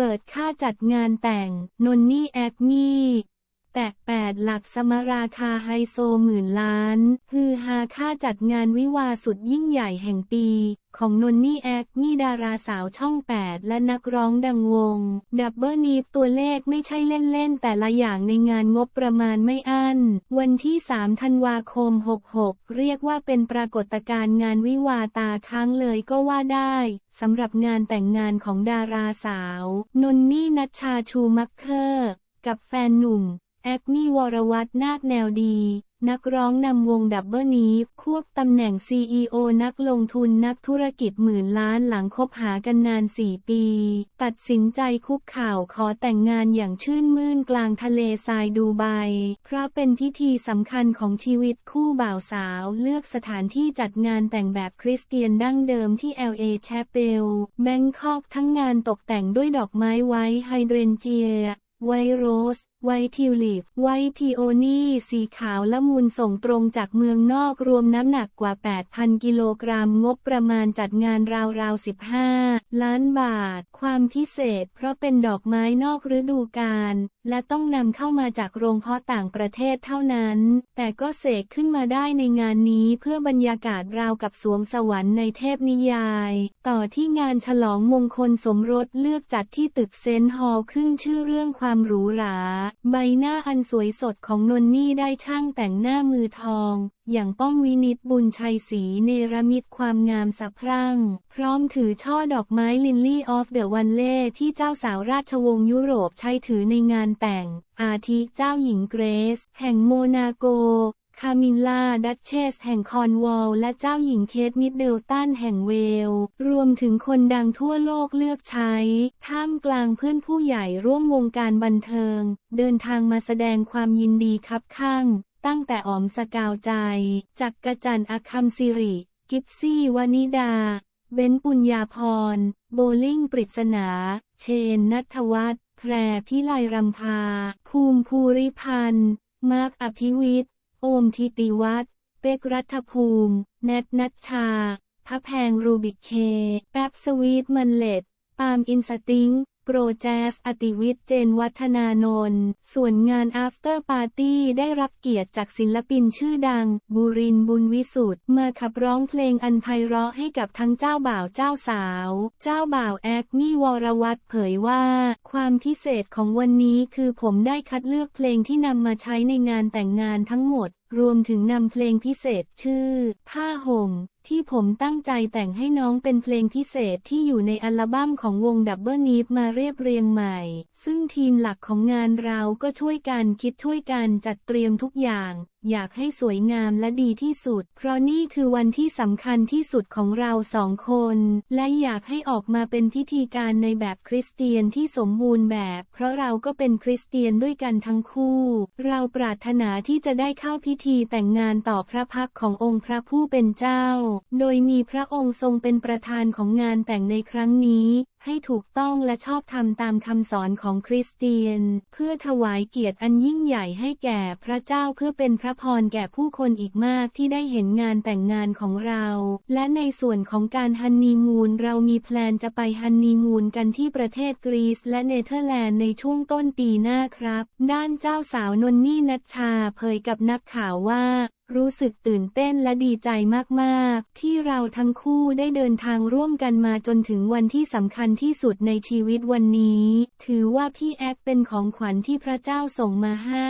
เปิดค่าจัดงานแต่ง นนนี่แอดมี่ แตะแปดหลักสมราคาไฮโซหมื่นล้าน ฮือฮาค่าจัดงานวิวาสุดยิ่งใหญ่แห่งปี ของนนนี่แอคมี่ดาราสาวช่อง 8 และนักร้องดังวง ดับเบิลนีฟตัวเลขไม่ใช่เล่นๆ แต่ละอย่างในงานงบประมาณไม่อั้น วันที่ 3 ธันวาคม 66 เรียกว่าเป็นปรากฏการณ์งานวิวาตาค้างเลยก็ว่าได้สำหรับงานแต่งงานของดาราสาว นนนี่นัชชาชูมักเคอร์ กับแฟนหนุ่ม แอคมี่วรวัฒน์นาคแนวดี นักร้องนำวงดับเบิลนีฟควบตำแหน่ง CEO นักลงทุนนักธุรกิจหมื่นล้านหลังคบหากันนาน 4 ปี ตัดสินใจคุกข่าวขอแต่งงานอย่างชื่นมื่นกลางทะเลทรายดูไบเพราะเป็นพิธีสำคัญของชีวิตคู่บ่าวสาวเลือกสถานที่จัดงานแต่งแบบคริสเตียนดั้งเดิมที่ LA Chapel แบงคอกทั้งงานตกแต่งด้วยดอกไม้ไว้ไฮเดรนเจีย ไวโรส ไวทิวลิป ไวพีโอนี่ สีขาวละมูลส่งตรงจากเมืองนอกรวมน้ำหนักกว่า 8,000 กิโลกรัมงบประมาณจัดงานราวๆ 15 ล้านบาท ความพิเศษเพราะเป็นดอกไม้นอกฤดูกาลและต้องนำเข้ามาจากโรงเพาะต่างประเทศเท่านั้น แต่ก็เสกขึ้นมาได้ในงานนี้เพื่อบรรยากาศราวกับสวงสวรรค์ในเทพนิยาย ต่อที่งานฉลองมงคลสมรสเลือกจัดที่ตึกเซนต์ฮอลล์ขึ้นชื่อเรื่องความหรูหราใบหน้าอันสวยสดของนนนี่ได้ช่างแต่งหน้ามือทอง อย่างป้องวินิตบุญชัยศรีเนรมิตความงามสะพรั่ง พร้อมถือช่อดอกไม้ลินลี่ออฟเดอะวันเล่ที่เจ้าสาวราชวงศ์ยุโรปใช้ถือในงานแต่ง อาทิเจ้าหญิงเกรซ แห่งโมนาโก คามิลลา ดัชเชส แห่งคอนวอลและเจ้าหญิงเคทมิดเดลตันแห่งเวล รวมถึงคนดังทั่วโลกเลือกใช้ ท่ามกลางเพื่อนผู้ใหญ่ร่วมวงการบันเทิง เดินทางมาแสดงความยินดีคับข้าง ตั้งแต่ออมสกาวใจ จักกระจันอคคำสิริ กิฟซี่วานิดา เบนปุญญาพร โบลิ่งปริศนา เชนนัทวัฒน์แพรพิไลรำพา ภูมิภูริพันธ์ มาร์คอภิวิทย์ โอมทิติวัฒน์เปกรัฐภูมิ แนทนัชชาพระแพงรูบิกเค แป๊บสวีทมันเลดปาล์มอินสติง โปรแจสอติวิทย์เจนวัฒนานนท์ส่วนงาน After Party ได้รับเกียรติจากศิลปินชื่อดังบูรินทร์บุญวิสุทธ์มาขับร้องเพลงอันไพเราะให้กับทั้งเจ้าบ่าวเจ้าสาว เจ้าบ่าวแอกมี่วรวัตรเผยว่า ความพิเศษของวันนี้คือผมได้คัดเลือกเพลงที่นำมาใช้ในงานแต่งงานทั้งหมด รวมถึงนำเพลงพิเศษชื่อ ผ้าห่ม ที่ผมตั้งใจแต่งให้น้องเป็นเพลงพิเศษที่อยู่ในอัลบั้มของวงดับเบิลนีฟมาเรียบเรียงใหม่ ซึ่งทีมหลักของงานเราก็ช่วยกันคิดช่วยกันจัดเตรียมทุกอย่างอยากให้สวยงามและดีที่สุด เพราะนี่คือวันที่สำคัญที่สุดของเราสองคน และอยากให้ออกมาเป็นพิธีการในแบบคริสเตียนที่สมบูรณ์แบบ เพราะเราก็เป็นคริสเตียนด้วยกันทั้งคู่ เราปรารถนาที่จะได้เข้าพิธีแต่งงานต่อพระพักขององค์พระผู้เป็นเจ้า โดยมีพระองค์ทรงเป็นประธานของงานแต่งในครั้งนี้ให้ถูกต้องและชอบธรรมตามคำสอนของคริสเตียน เพื่อถวายเกียรติอันยิ่งใหญ่ให้แก่พระเจ้าเพื่อเป็นพระพรแก่ผู้คนอีกมากที่ได้เห็นงานแต่งงานของเรา และในส่วนของการฮันนีมูนเรามีแพลนจะไปฮันนีมูนกันที่ประเทศกรีซและเนเธอร์แลนด์ในช่วงต้นปีหน้าครับ ด้านเจ้าสาวนนนี่นัชชาเผยกับนักข่าวว่า รู้สึกตื่นเต้นและดีใจมากๆ ที่เราทั้งคู่ได้เดินทางร่วมกันมาจนถึงวันที่สำคัญที่สุดในชีวิตวันนี้ ถือว่าพี่แอ๊กเป็นของขวัญที่พระเจ้าส่งมาให้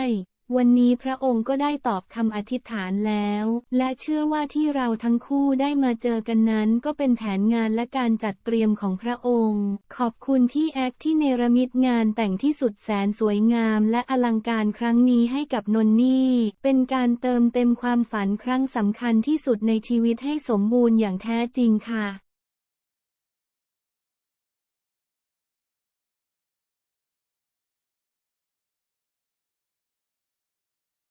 วันนี้พระองค์ก็ได้ตอบคำอธิษฐานแล้ว และเชื่อว่าที่เราทั้งคู่ได้มาเจอกันนั้น ก็เป็นแผนงานและการจัดเตรียมของพระองค์ ขอบคุณที่แอคที่เนรมิตงานแต่งที่สุดแสนสวยงาม และอลังการครั้งนี้ให้กับนนนี่ เป็นการเติมเต็มความฝันครั้งสำคัญที่สุดในชีวิตให้สมบูรณ์อย่างแท้จริงค่ะ